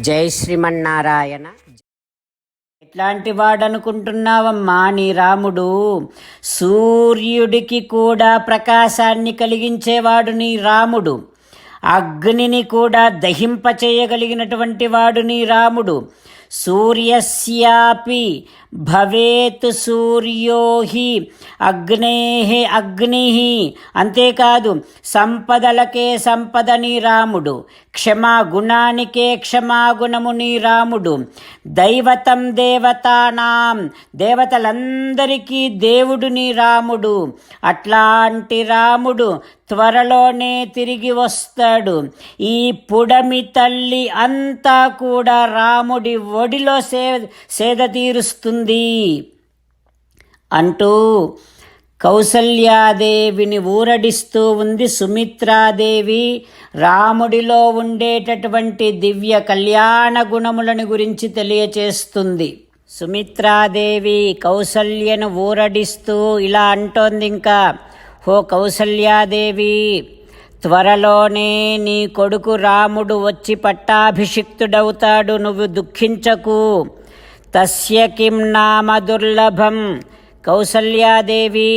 జై శ్రీమన్నారాయణ. ఎట్లాంటి వాడనుకుంటున్నావమ్మా నీ రాముడు? సూర్యుడికి కూడా ప్రకాశాన్ని కలిగించేవాడు నీ రాముడు. అగ్నిని కూడా దహింపచేయగలిగినటువంటి వాడు నీ రాముడు. సూర్యస్యాపి భవేత్ సూర్యో హి అగ్నే అగ్ని అంతేకాదు సంపదలకే సంపద నీ రాముడు క్షమా గుణానికే క్షమాగుణము నీ రాముడు దైవతం దేవతానాం దేవతలందరికీ దేవుడు నీ రాముడు అట్లాంటి రాముడు త్వరలోనే తిరిగి వస్తాడు. ఈ పుడమి తల్లి అంతా కూడా రాముడి ఒడిలో సే సేద తీరుస్తుంది అంటూ కౌసల్యాదేవిని ఊరడిస్తూ ఉంది సుమిత్రాదేవి. రాముడిలో ఉండేటటువంటి దివ్య కళ్యాణ గుణములను గురించి తెలియచేస్తుంది. సుమిత్రాదేవి కౌసల్యను ఊరడిస్తూ ఇలా అంటోంది ఇంకా హో కౌసల్యాదేవి త్వరలోనే నీ కొడుకు రాముడు వచ్చి పట్టాభిషిక్తుడవుతాడు నువ్వు దుఃఖించకు. తస్య కిం నామ దుర్లభం. కౌసల్యాదేవి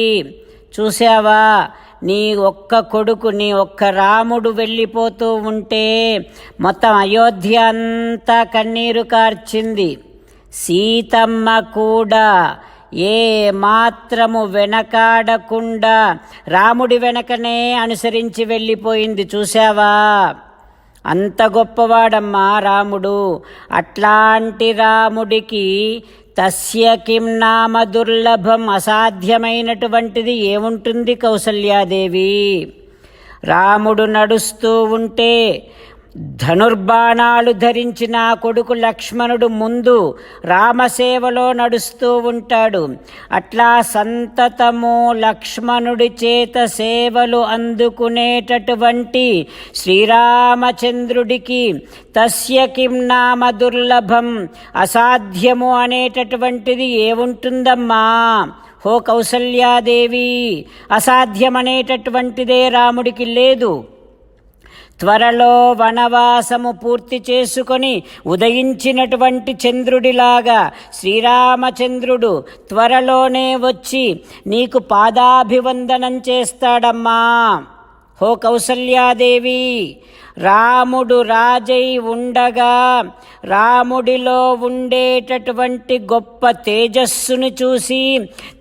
చూసావా నీ ఒక్క కొడుకు నీ ఒక్క రాముడు వెళ్ళిపోతూ ఉంటే మొత్తం అయోధ్య అంతా కన్నీరు కార్చింది. సీతమ్మ కూడా ఏ మాత్రము వెనకాడకుండా రాముడి వెనకనే అనుసరించి వెళ్ళిపోయింది చూసావా అంత గొప్పవాడమ్మా రాముడు. అట్లాంటి రాముడికి తస్య కిం నామ దుర్లభం అసాధ్యమైనటువంటిది ఏముంటుంది కౌసల్యాదేవి? రాముడు నడుస్తూ ఉంటే ధనుర్బాణాలు ధరించిన కొడుకు లక్ష్మణుడు ముందు రామసేవలో నడుస్తూ ఉంటాడు. అట్లా సంతతము లక్ష్మణుడి చేత సేవలు అందుకునేటటువంటి శ్రీరామచంద్రుడికి తస్య కిం నామ దుర్లభం అసాధ్యము అనేటటువంటిది ఏముంటుందమ్మా హో కౌసల్యాదేవి అసాధ్యమనేటటువంటిదే రాముడికి లేదు. త్వరలో వనవాసము పూర్తి చేసుకొని ఉదయించినటువంటి చంద్రుడిలాగా శ్రీరామచంద్రుడు త్వరలోనే వచ్చి నీకు పాదాభివందనం చేస్తాడమ్మా. హో కౌసల్యాదేవి రాముడు రాజై ఉండగా రాముడిలో ఉండేటటువంటి గొప్ప తేజస్సును చూసి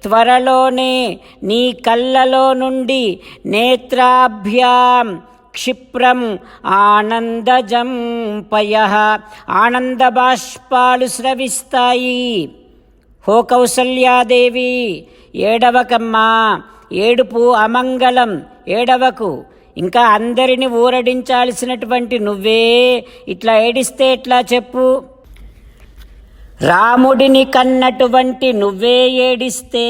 త్వరలోనే నీ కళ్ళలో నుండి నేత్రాభ్యాం క్షిప్రం ఆనందజం పయ. ఆనంద బాష్పాలు స్రవిస్తాయి. హో కౌసల్యాదేవి ఏడవకమ్మా ఏడుపు అమంగళం ఏడవకు. ఇంకా అందరిని ఊరడించాల్సినటువంటి నువ్వే ఇట్లా ఏడిస్తే ఎట్లా చెప్పు? రాముడిని కన్నటువంటి నువ్వే ఏడిస్తే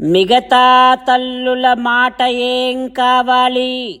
మిగతా తల్లుల మాట ఏం కావాలి?